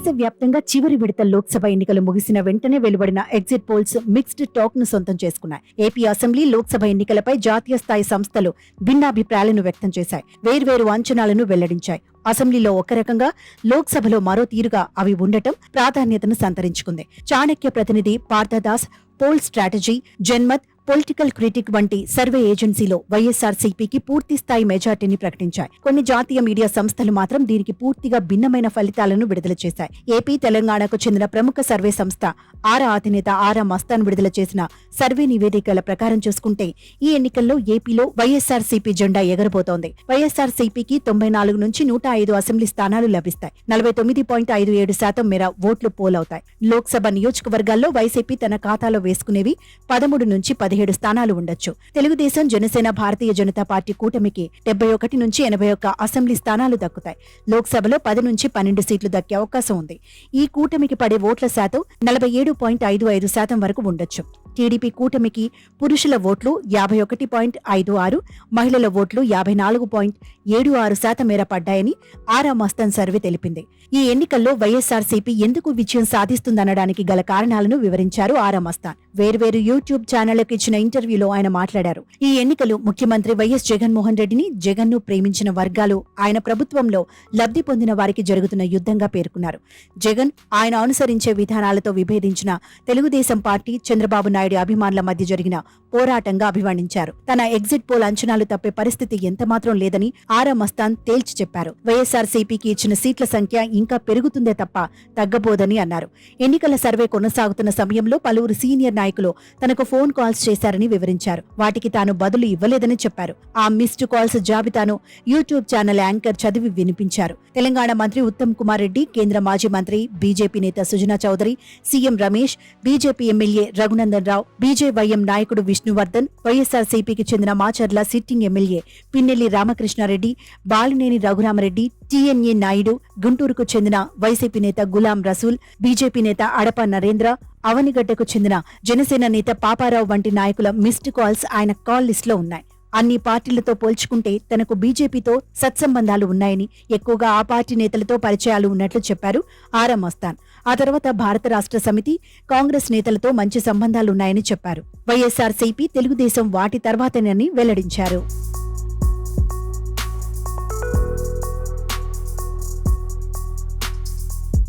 దేశవ్యాప్తంగా చివరి విడత లోక్సభ ఎన్నికలు ముగిసిన వెంటనే వెలువడిన ఎగ్జిట్ పోల్స్ మిక్స్డ్ టాక్ను సొంతం చేసుకున్నాయి. ఏపీ అసెంబ్లీ లోక్సభ ఎన్నికలపై జాతీయ స్థాయి సంస్థలు భిన్నాభిప్రాయాలను వ్యక్తం చేశాయి. వేర్వేరు అంచనాలను వెల్లడించాయి. అసెంబ్లీలో ఒక రకంగా లోక్సభలో మరో తీరుగా అవి ఉండటం ప్రాధాన్యతను సంతరించుకుంది. చాణక్య ప్రతినిధి Parthadas poll strategy Janmat political critic వంటి సర్వే ఏజెన్సీలో వైఎస్ఆర్ సిపికి పూర్తి స్థాయి మెజార్టీని ప్రకటించాయి. కొన్ని జాతీయ మీడియా సంస్థలు మాత్రం దీనికి పూర్తిగా భిన్నమైన ఫలితాలను విడుదల చేశాయి. ఏపీ తెలంగాణకు చెందిన ప్రముఖ సర్వే సంస్థ ఆరా అధినేత ఆరా మస్తాన్ విడుదల చేసిన సర్వే నివేదికల ప్రకారం చూసుకుంటే ఈ ఎన్నికల్లో ఏపీలో వైఎస్ఆర్ సిపి జెండా ఎగరబోతోంది. వైఎస్ఆర్ సిపికి తొంభై నాలుగు నుంచి నూట ఐదు అసెంబ్లీ స్థానాలు లభిస్తాయి. నలభై తొమ్మిది పాయింట్ ఐదు ఏడు శాతం మేర ఓట్లు పోలవుతాయి. లోక్సభ నియోజకవర్గాల్లో వైసీపీ తన ఖాతాలో వేసుకునేవి పదమూడు నుంచి పదిహేను పదిహేడు స్థానాలు ఉండొచ్చు. తెలుగుదేశం జనసేన భారతీయ జనతా పార్టీ కూటమికి డెబ్బై ఒకటి నుంచి ఎనభై ఒక్క అసెంబ్లీ స్థానాలు దక్కుతాయి. లోక్సభలో పది నుంచి పన్నెండు సీట్లు దక్కే అవకాశం ఉంది. ఈ కూటమికి పడే ఓట్ల శాతం నలభై ఏడు పాయింట్ ఐదు ఐదు శాతం వరకు ఉండొచ్చు. టీడీపీ కూటమికి పురుషుల ఓట్లు యాభై ఒకటి పాయింట్ ఐదు ఆరు మహిళల ఓట్లు యాభై నాలుగు పాయింట్ ఏడు ఆరు శాతం మేర పడ్డాయని ఆరా మస్తాన్ సర్వే తెలిపింది. ఈ ఎన్నికల్లో వైఎస్ఆర్సీపీ ఎందుకు విజయం సాధిస్తుందనడానికి గల కారణాలను వివరించారు ఆరా మస్తాన్. వేర్వేరు యూట్యూబ్ ఛానళ్ళకు ఇచ్చిన ఇంటర్వ్యూలో ఆయన మాట్లాడారు. ఈ ఎన్నికలు ముఖ్యమంత్రి వైఎస్ జగన్మోహన్ రెడ్డిని జగన్ను ప్రేమించిన వర్గాలు ఆయన ప్రభుత్వంలో లబ్ధి పొందిన వారికి జరుగుతున్న యుద్ధంగా పేర్కొన్నారు. జగన్ ఆయన అనుసరించే విధానాలతో విభేదించిన తెలుగుదేశం పార్టీ చంద్రబాబు నాయుడు అభిమానుల మధ్య జరిగిన పోరాటంగా అభివర్ణించారు. తన ఎగ్జిట్ పోల్ అంచనాలు తప్పే పరిస్థితి ఎంతమాత్రం లేదని ఆరా మస్తాన్ తేల్చి చెప్పారు. వైఎస్ఆర్ సిపికి ఇచ్చిన సీట్ల సంఖ్య ఇంకా పెరుగుతుందే తప్ప తగ్గబోదని అన్నారు. ఎన్నికల సర్వే కొనసాగుతున్న సమయంలో పలువురు సీనియర్ నాయకులు తనకు ఫోన్ కాల్స్ చేశారని వివరించారు. వాటికి తాను బదులు ఇవ్వలేదని చెప్పారు. ఆ మిస్డ్ కాల్స్ జాబితాను యూట్యూబ్ ఛానల్ యాంకర్ చదివి వినిపించారు. తెలంగాణ మంత్రి ఉత్తమ్ కుమార్ రెడ్డి కేంద్ర మాజీ మంత్రి బీజేపీ నేత Sujana Chowdary CM Ramesh BJP MLA Raghunandan Rao. BJYM నాయకుడు విష్ణువర్ధన్ వైఎస్ఆర్సీపీకి చెందిన Macherla sitting MLA Pinnelli Ramakrishna Reddy Balineni Raghurama Reddy TNA Naidu గుంటూరుకు చెందిన వైసీపీ నేత గులాం రసూల్ బీజేపీ నేత అడప నరేంద్ర అవనిగడ్డకు చెందిన జనసేన నేత పాపారావు వంటి నాయకుల మిస్డ్ కాల్స్ ఆయన కాల్ లిస్టులో ఉన్నాయి. అన్ని పార్టీలతో పోల్చుకుంటే తనకు బీజేపీతో సత్సంబంధాలు ఉన్నాయని ఎక్కువగా ఆ పార్టీ నేతలతో పరిచయాలు ఉన్నట్లు చెప్పారు ఆరా మస్తాన్. ఆ తర్వాత భారత రాష్ట్ర సమితి కాంగ్రెస్ నేతలతో మంచి సంబంధాలున్నాయని చెప్పారు. వైఎస్ఆర్సీపీ తెలుగుదేశం వాటి తర్వాతనని వెల్లడించారు.